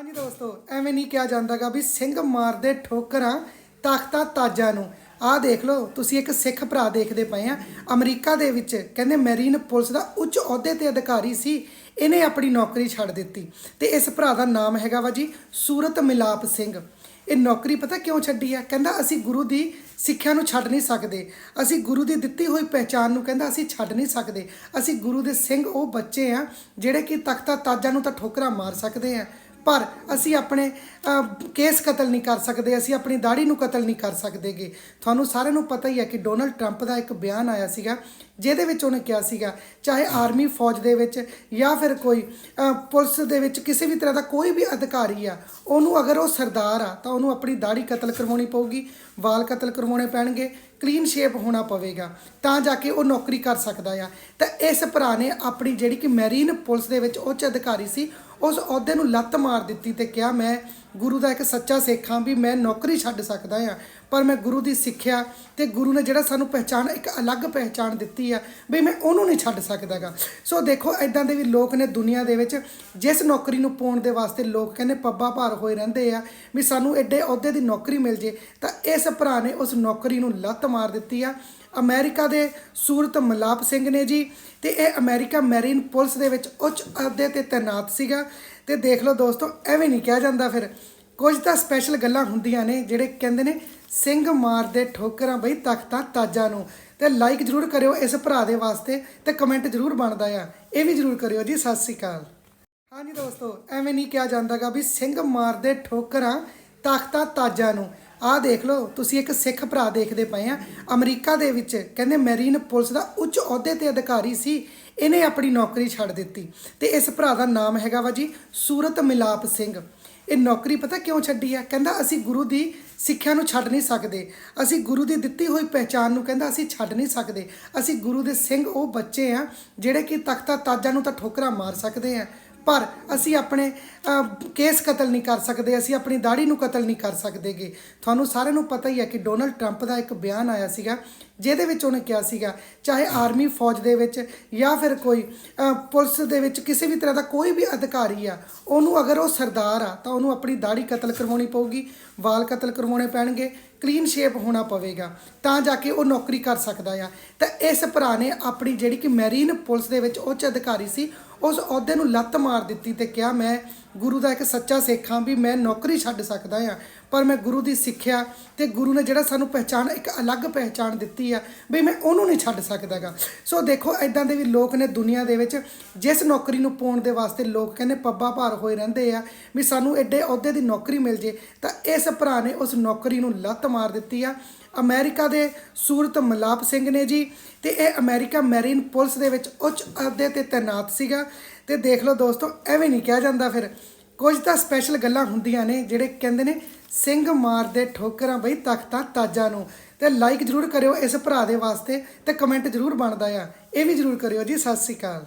ਹਾਂਜੀ ਦੋਸਤੋ, ਐਵੇਂ ਨਹੀਂ ਕਿਹਾ ਜਾਂਦਾਗਾ ਵੀ ਸਿੰਘ ਮਾਰਦੇ ਠੋਕਰਾਂ ਤਖਤਾ ਤਾਜਾਂ ਨੂੰ। ਆਹ ਦੇਖ ਲਓ, ਤੁਸੀਂ ਇੱਕ ਸਿੱਖ ਭਰਾ ਦੇਖਦੇ ਪਏ ਆ। ਅਮਰੀਕਾ ਦੇ ਵਿੱਚ ਕਹਿੰਦੇ ਮੈਰੀਨ ਪੁਲਿਸ ਦਾ ਉੱਚ ਅਹੁਦੇ ਤੇ ਅਧਿਕਾਰੀ ਸੀ, ਇਹਨੇ ਆਪਣੀ ਨੌਕਰੀ ਛੱਡ ਦਿੱਤੀ। ਤੇ ਇਸ ਭਰਾ ਦਾ ਨਾਮ ਹੈਗਾ ਵਾ ਜੀ ਸੂਰਤ ਮਿਲਾਪ ਸਿੰਘ। ਇਹ ਨੌਕਰੀ ਪਤਾ ਕਿਉਂ ਛੱਡੀ ਆ? ਕਹਿੰਦਾ ਅਸੀਂ ਗੁਰੂ ਦੀ ਸਿੱਖਿਆ ਨੂੰ ਛੱਡ ਨਹੀਂ ਸਕਦੇ। ਅਸੀਂ ਗੁਰੂ ਦੀ ਦਿੱਤੀ ਹੋਈ ਪਹਿਚਾਨ ਨੂੰ ਕਹਿੰਦਾ ਅਸੀਂ ਛੱਡ ਨਹੀਂ ਸਕਦੇ। ਅਸੀਂ ਗੁਰੂ ਦੇ ਸਿੰਘ ਉਹ ਬੱਚੇ ਆ, ਜਿਹੜੇ ਕਿ ਤਖਤਾ ਤਾਜਾਂ ਨੂੰ ਤਾਂ ਠੋਕਰਾਂ ਮਾਰ ਸਕਦੇ ਆ। ਪਰ ਅਸੀਂ ਆਪਣੇ ਕੇਸ ਕਤਲ ਨਹੀਂ ਕਰ ਸਕਦੇ, ਅਸੀਂ ਆਪਣੀ ਦਾੜੀ ਨੂੰ ਕਤਲ ਨਹੀਂ ਕਰ ਸਕਦੇਗੇ। ਤੁਹਾਨੂੰ ਸਾਰਿਆਂ ਨੂੰ ਪਤਾ ਹੀ ਹੈ ਕਿ ਡੋਨਲਡ ਟਰੰਪ ਦਾ ਇੱਕ ਬਿਆਨ ਆਇਆ ਸੀਗਾ, ਜਿਹਦੇ ਵਿੱਚ ਉਹਨੇ ਕਿਹਾ ਸੀਗਾ, ਚਾਹੇ ਆਰਮੀ ਫੌਜ ਦੇ ਵਿੱਚ ਜਾਂ ਫਿਰ ਕੋਈ ਪੁਲਿਸ ਦੇ ਵਿੱਚ ਕਿਸੇ ਵੀ ਤਰ੍ਹਾਂ ਦਾ ਕੋਈ ਵੀ ਅਧਿਕਾਰੀ ਆ, ਉਹਨੂੰ ਅਗਰ ਉਹ ਸਰਦਾਰ ਆ, ਤਾਂ ਉਹਨੂੰ ਆਪਣੀ ਦਾੜੀ ਕਤਲ ਕਰਵਾਉਣੀ ਪਊਗੀ, ਵਾਲ ਕਤਲ ਕਰਵਾਉਣੇ ਪੈਣਗੇ, ਕਲੀਨ ਸ਼ੇਪ ਹੋਣਾ ਪਵੇਗਾ, ਤਾਂ ਜਾ ਕੇ ਉਹ ਨੌਕਰੀ ਕਰ ਸਕਦਾ ਆ। ਤਾਂ ਇਸ ਭਰਾ ਨੇ ਆਪਣੀ ਜਿਹੜੀ ਕਿ ਮੈਰੀਨ ਪੁਲਿਸ ਦੇ ਵਿੱਚ ਉੱਚ ਅਧਿਕਾਰੀ ਸੀ ਉਸ ਅਹੁਦੇ ਨੂੰ ਲੱਤ ਮਾਰ ਦਿੱਤੀ ਤੇ ਕਿਹਾ, ਮੈਂ ਗੁਰੂ ਦਾ ਇੱਕ ਸੱਚਾ ਸਿੱਖ ਹਾਂ ਵੀ ਮੈਂ ਨੌਕਰੀ ਛੱਡ ਸਕਦਾ ਹਾਂ, ਪਰ ਮੈਂ ਗੁਰੂ ਦੀ ਸਿੱਖਿਆ ਤੇ ਗੁਰੂ ਨੇ ਜਿਹੜਾ ਸਾਨੂੰ ਪਹਿਚਾਨ ਇੱਕ ਅਲੱਗ ਪਹਿਚਾਨ ਦਿੱਤੀ ਆ ਵੀ ਮੈਂ ਉਹਨੂੰ ਨਹੀਂ ਛੱਡ ਸਕਦਾਗਾ। ਸੋ ਦੇਖੋ ਐਦਾਂ ਦੇ ਵੀ ਲੋਕ ਨੇ ਦੁਨੀਆ ਦੇ ਵਿੱਚ, ਜਿਸ ਨੌਕਰੀ ਨੂੰ ਪਾਉਣ ਦੇ ਵਾਸਤੇ ਲੋਕ ਕਹਿੰਦੇ ਪੱਬਾ ਭਾਰ ਹੋਏ ਰਹਿੰਦੇ ਆ ਵੀ ਸਾਨੂੰ ਐਡੇ ਅਹੁਦੇ ਦੀ ਨੌਕਰੀ ਮਿਲ ਜੇ, ਤਾਂ ਇਸ ਭਰਾ ਨੇ ਉਸ ਨੌਕਰੀ ਨੂੰ ਲੱਤ ਮਾਰ ਦਿੱਤੀ ਆ ਅਮਰੀਕਾ ਦੇ ਸੂਰਤ ਮਲਾਪ ਸਿੰਘ ਨੇ ਜੀ। ਤੇ ਇਹ ਅਮਰੀਕਾ ਮੈਰੀਨ ਪੁਲਿਸ ਦੇ ਵਿੱਚ ਉੱਚ ਅਹੁਦੇ ਤੇ ਤੈਨਾਤ ਸੀਗਾ। ਤੇ ਦੇਖ ਲਓ ਦੋਸਤੋ, ਐਵੇਂ ਨਹੀਂ ਕਿਹਾ ਜਾਂਦਾ ਫਿਰ। ਕੁਝ ਤਾਂ ਸਪੈਸ਼ਲ ਗੱਲਾਂ ਹੁੰਦੀਆਂ ਨੇ ਜਿਹੜੇ ਕਹਿੰਦੇ ਨੇ, ਸਿੰਘ ਮਾਰਦੇ ਠੋਕਰਾਂ ਬਈ ਤਖਤਾਂ ਤਾਜਾਂ ਨੂੰ। ਤੇ ਲਾਈਕ ਜਰੂਰ ਕਰਿਓ ਇਸ ਭਰਾ ਦੇ ਵਾਸਤੇ ਤੇ ਕਮੈਂਟ ਜਰੂਰ ਬਣਦਾ ਆ। ਇਹ ਵੀ ਜਰੂਰ ਕਰਿਓ ਜੀ, ਸਤਿ ਸ੍ਰੀ ਅਕਾਲ। ਹਾਂਜੀ ਦੋਸਤੋ, ਐਵੇਂ ਨਹੀਂ ਕਿਹਾ ਜਾਂਦਾਗਾ ਵੀ ਸਿੰਘ ਮਾਰਦੇ ਠੋਕਰਾਂ ਤਖਤਾ ਤਾਜਾਂ ਨੂੰ। ਆਹ ਦੇਖ ਲਓ, ਤੁਸੀਂ ਇੱਕ ਸਿੱਖ ਭਰਾ ਦੇਖਦੇ ਪਏ ਆ। ਅਮਰੀਕਾ ਦੇ ਵਿੱਚ ਕਹਿੰਦੇ ਮੈਰੀਨ ਪੁਲਿਸ ਦਾ ਉੱਚ ਅਹੁਦੇ ਤੇ ਅਧਿਕਾਰੀ ਸੀ, ਇਹਨੇ ਆਪਣੀ ਨੌਕਰੀ ਛੱਡ ਦਿੱਤੀ। ਤੇ ਇਸ ਭਰਾ ਦਾ ਨਾਮ ਹੈਗਾ ਵਾ ਜੀ ਸੂਰਤ ਮਿਲਾਪ ਸਿੰਘ। ਇਹ ਨੌਕਰੀ ਪਤਾ ਕਿਉਂ ਛੱਡੀ ਆ? ਕਹਿੰਦਾ ਅਸੀਂ ਗੁਰੂ ਦੀ ਸਿੱਖਿਆ ਨੂੰ ਛੱਡ ਨਹੀਂ ਸਕਦੇ। ਅਸੀਂ ਗੁਰੂ ਦੀ ਦਿੱਤੀ ਹੋਈ ਪਹਿਚਾਨ ਨੂੰ ਕਹਿੰਦਾ ਅਸੀਂ ਛੱਡ ਨਹੀਂ ਸਕਦੇ। ਅਸੀਂ ਗੁਰੂ ਦੇ ਸਿੰਘ ਉਹ ਬੱਚੇ ਆ, ਜਿਹੜੇ ਕਿ ਤਖਤਾ ਤਾਜਾਂ ਨੂੰ ਤਾਂ ਠੋਕਰਾਂ ਮਾਰ ਸਕਦੇ ਆ। ਪਰ ਅਸੀਂ ਆਪਣੇ ਕੇਸ ਕਤਲ ਨਹੀਂ ਕਰ ਸਕਦੇ, ਅਸੀਂ ਆਪਣੀ ਦਾੜੀ ਨੂੰ ਕਤਲ ਨਹੀਂ ਕਰ ਸਕਦੇਗੇ। ਤੁਹਾਨੂੰ ਸਾਰਿਆਂ ਨੂੰ ਪਤਾ ਹੀ ਹੈ ਕਿ ਡੋਨਲਡ ਟਰੰਪ ਦਾ ਇੱਕ ਬਿਆਨ ਆਇਆ ਸੀਗਾ, ਜਿਹਦੇ ਵਿੱਚ ਉਹਨੇ ਕਿਹਾ ਸੀਗਾ, ਚਾਹੇ ਆਰਮੀ ਫੌਜ ਦੇ ਵਿੱਚ ਜਾਂ ਫਿਰ ਕੋਈ ਪੁਲਿਸ ਦੇ ਵਿੱਚ ਕਿਸੇ ਵੀ ਤਰ੍ਹਾਂ ਦਾ ਕੋਈ ਵੀ ਅਧਿਕਾਰੀ ਆ, ਉਹਨੂੰ ਅਗਰ ਉਹ ਸਰਦਾਰ ਆ, ਤਾਂ ਉਹਨੂੰ ਆਪਣੀ ਦਾੜੀ ਕਤਲ ਕਰਵਾਉਣੀ ਪਊਗੀ, ਵਾਲ ਕਤਲ ਕਰਵਾਉਣੇ ਪੈਣਗੇ, ਕਲੀਨ ਸ਼ੇਪ ਹੋਣਾ ਪਵੇਗਾ, ਤਾਂ ਜਾ ਕੇ ਉਹ ਨੌਕਰੀ ਕਰ ਸਕਦਾ ਆ। ਤਾਂ ਇਸ ਭਰਾ ਨੇ ਆਪਣੀ ਜਿਹੜੀ ਕਿ ਮੈਰੀਨ ਪੁਲਿਸ ਦੇ ਵਿੱਚ ਉੱਚ ਅਧਿਕਾਰੀ ਸੀ ਉਸ ਅਹੁਦੇ ਨੂੰ ਲੱਤ ਮਾਰ ਦਿੱਤੀ ਤੇ ਕਿਹਾ, ਮੈਂ ਗੁਰੂ ਦਾ ਇੱਕ ਸੱਚਾ ਸਿੱਖ ਹਾਂ ਵੀ ਮੈਂ ਨੌਕਰੀ ਛੱਡ ਸਕਦਾ ਹਾਂ, ਪਰ ਮੈਂ ਗੁਰੂ ਦੀ ਸਿੱਖਿਆ ਤੇ ਗੁਰੂ ਨੇ ਜਿਹੜਾ ਸਾਨੂੰ ਪਹਿਚਾਨ ਇੱਕ ਅਲੱਗ ਪਹਿਚਾਨ ਦਿੱਤੀ ਆ ਵੀ ਮੈਂ ਉਹਨੂੰ ਨਹੀਂ ਛੱਡ ਸਕਦਾਗਾ। ਸੋ ਦੇਖੋ ਐਦਾਂ ਦੇ ਵੀ ਲੋਕ ਨੇ ਦੁਨੀਆ ਦੇ ਵਿੱਚ, ਜਿਸ ਨੌਕਰੀ ਨੂੰ ਪਾਉਣ ਦੇ ਵਾਸਤੇ ਲੋਕ ਕਹਿੰਦੇ ਪੱਬਾ ਭਾਰ ਹੋਏ ਰਹਿੰਦੇ ਆ ਵੀ ਸਾਨੂੰ ਐਡੇ ਅਹੁਦੇ ਦੀ ਨੌਕਰੀ ਮਿਲ ਜੇ, ਤਾਂ ਇਸ ਭਰਾ ਨੇ ਉਸ ਨੌਕਰੀ ਨੂੰ ਲੱਤ ਮਾਰ ਦਿੱਤੀ ਆ ਅਮਰੀਕਾ ਦੇ ਸੂਰਤ ਮਲਾਪ ਸਿੰਘ ਨੇ ਜੀ। ਤੇ ਇਹ ਅਮਰੀਕਾ ਮੈਰੀਨ ਪੁਲਿਸ ਦੇ ਵਿੱਚ ਉੱਚ ਅਹੁਦੇ ਤੇ ਤੈਨਾਤ ਸੀਗਾ। ਤੇ ਦੇਖ ਲਓ ਦੋਸਤੋ, ਐਵੇਂ ਨਹੀਂ ਕਿਹਾ ਜਾਂਦਾ ਫਿਰ। ਕੁਝ ਤਾਂ ਸਪੈਸ਼ਲ ਗੱਲਾਂ ਹੁੰਦੀਆਂ ਨੇ ਜਿਹੜੇ ਕਹਿੰਦੇ ਨੇ, ਸਿੰਘ ਮਾਰਦੇ ਠੋਕਰਾਂ ਬਈ ਤਖਤਾਂ ਤਾਜਾਂ ਨੂੰ। ਤੇ ਲਾਈਕ ਜਰੂਰ ਕਰਿਓ ਇਸ ਭਰਾ ਦੇ ਵਾਸਤੇ ਤੇ ਕਮੈਂਟ ਜਰੂਰ ਬਣਦਾ ਆ। ਇਹ ਵੀ ਜਰੂਰ ਕਰਿਓ ਜੀ, ਸਤਿ ਸ੍ਰੀ ਅਕਾਲ।